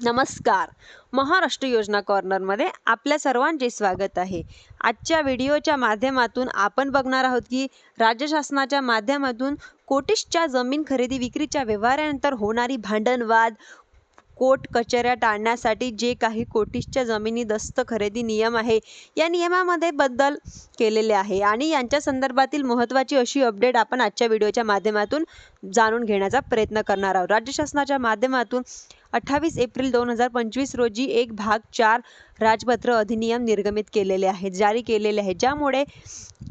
नमस्कार. महाराष्ट्र योजना कॉर्नरमध्ये आपल्या सर्वांचे स्वागत आहे. आजच्या व्हिडिओच्या माध्यमातून आपण बघणार आहोत की राज्य शासनाच्या माध्यमातून कोटिशच्या जमीन खरेदी विक्रीच्या व्यवहारानंतर होणारी भांडणवाद कोट कोर्ट कचऱ्या टाळण्यासाठी जे काही कोटिशच्या जमिनी दस्त खरेदी नियम आहे या नियमामध्ये बदल केलेले आहे. आणि यांच्या संदर्भातील महत्त्वाची अशी अपडेट आपण आजच्या व्हिडिओच्या माध्यमातून जाणून घेण्याचा प्रयत्न करणार आहोत. राज्य शासनाच्या माध्यमातून अठ्ठावीस एप्रिल दोन हजार पंचवीस रोजी एक भाग चार राजपत्र अधिनियम निर्गमित केलेले आहे जारी केलेले आहे ज्यामुळे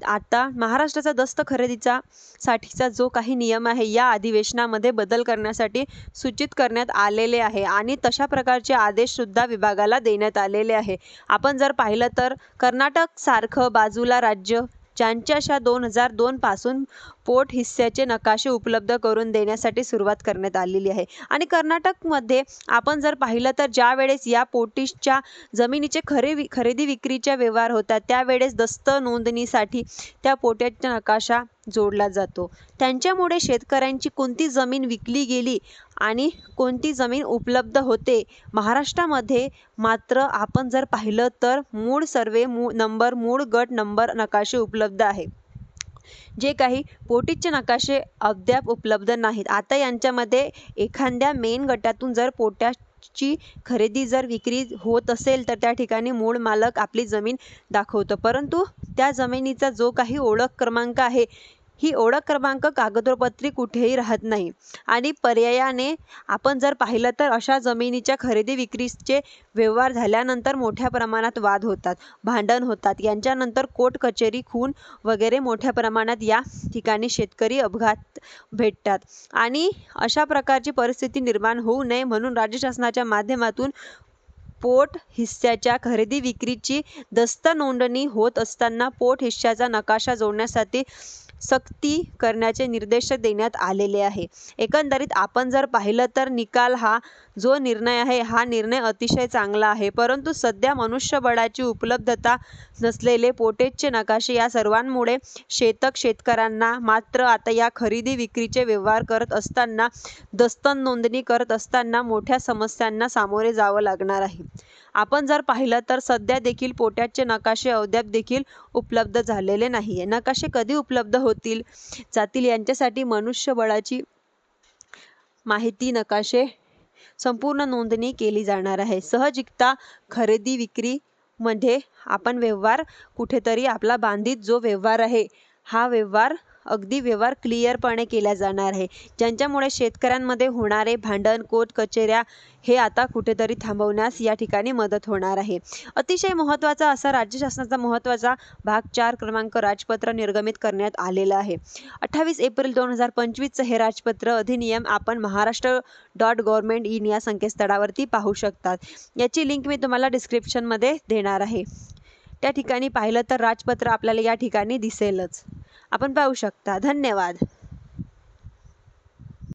आता महाराष्ट्राचा दस्त खरेदीचा साठीचा जो काही नियम आहे या अधिवेशनामध्ये बदल करण्यासाठी सूचित करण्यात आलेले आहे आणि तशा प्रकारचे आदेशसुद्धा विभागाला देण्यात आलेले आहे. आपण जर पाहिलं तर कर्नाटकसारखं बाजूला राज्य ज्यांच्याशा दोन हजार दोनपासून पोट हिस्स्याचे नकाशे उपलब्ध करून देण्यासाठी सुरुवात करण्यात आलेली आहे. आणि कर्नाटकमध्ये आपण जर पाहिलं तर ज्या वेळेस या पोटीसच्या जमिनीचे खरे खरेदी विक्रीच्या व्यवहार होतात त्यावेळेस दस्त नोंदणीसाठी त्या पोट्याच्या नकाशा जोडला जातो. त्यांच्यामुळे शेतकऱ्यांची कोणती जमीन विकली गेली आणि कोणती जमीन उपलब्ध होते? महाराष्ट्रामध्ये मात्र आपण जर पाहिलं तर मूळ सर्वे मूळ नंबर मूळ गट नंबर नकाशे उपलब्ध आहे. जे काही पोटीचे नकाशे अद्याप उपलब्ध नाहीत. आता यांच्यामध्ये एखाद्या मेन गटातून जर पोट्या ची खरेदी जर विक्री होत असेल तर त्या ठिकाणी मूळ मालक आपली जमीन दाखवतो. परंतु त्या जमिनीचा जो काही ओळख क्रमांक आहे ही ओळख क्रमांक कागदोपत्री कुठेही राहत नाही. आणि पर्यायाने आपण जर पाहिलं तर अशा जमिनीच्या खरेदी विक्रीचे व्यवहार झाल्यानंतर मोठ्या प्रमाणात वाद होतात भांडण होतात. यांच्यानंतर कोर्ट कचेरी खून वगैरे मोठ्या प्रमाणात या ठिकाणी शेतकरी अपघात भेटतात. आणि अशा प्रकारची परिस्थिती निर्माण होऊ नये म्हणून राज्य शासनाच्या माध्यमातून पोट हिस्स्याच्या खरेदी विक्रीची दस्त नोंदणी होत असताना पोट हिस्स्याचा नकाशा जोडण्यासाठी सक्ती करण्याचे निर्देश देण्यात आलेले आहे. एकंदरीत आपण जर पाहिलं तर निकाल हा जो निर्णय आहे हा निर्णय अतिशय चांगला आहे. परंतु सध्या मनुष्यबळाची उपलब्धता नसलेले पोटेजचे नकाशे या सर्वांमुळे शेतक शेतकऱ्यांना मात्र आता या खरेदी विक्रीचे व्यवहार करत असताना दस्तन नोंदणी करत असताना मोठ्या समस्यांना सामोरे जावं लागणार आहे. आपण जर पाहिलं तर सध्या देखील पोट्याचे नकाशे अद्याप देखील उपलब्ध झालेले नाही आहे नकाशे कधी उपलब्ध होतील. जातील यांच्यासाठी मनुष्यबळाची माहिती नकाशे संपूर्ण नोंदणी केली जाणार आहे. सहजिकता खरेदी विक्री मध्ये आपण व्यवहार कुठेतरी आपला बांधित जो व्यवहार आहे हा व्यवहार अगदी व्यवहार क्लिअरपणे केला जाणार आहे. ज्यांच्यामुळे शेतकऱ्यांमध्ये होणारे भांडण कोर्ट कचेऱ्या हे आता कुठेतरी थांबवण्यास या ठिकाणी मदत होणार आहे. अतिशय महत्त्वाचा असा राज्य शासनाचा महत्त्वाचा भाग चार क्रमांक राजपत्र निर्गमित करण्यात आलेला आहे. अठ्ठावीस एप्रिल दोन हजार पंचवीसचं हे राजपत्र अधिनियम आपण महाराष्ट्र डॉट गव्हर्मेंट इन या संकेतस्थळावरती पाहू शकतात. याची लिंक मी तुम्हाला डिस्क्रिप्शनमध्ये देणार आहे. त्या ठिकाणी पाहिलं तर राजपत्र आपल्याला या ठिकाणी दिसेलच. आपण पाहू शकता. धन्यवाद.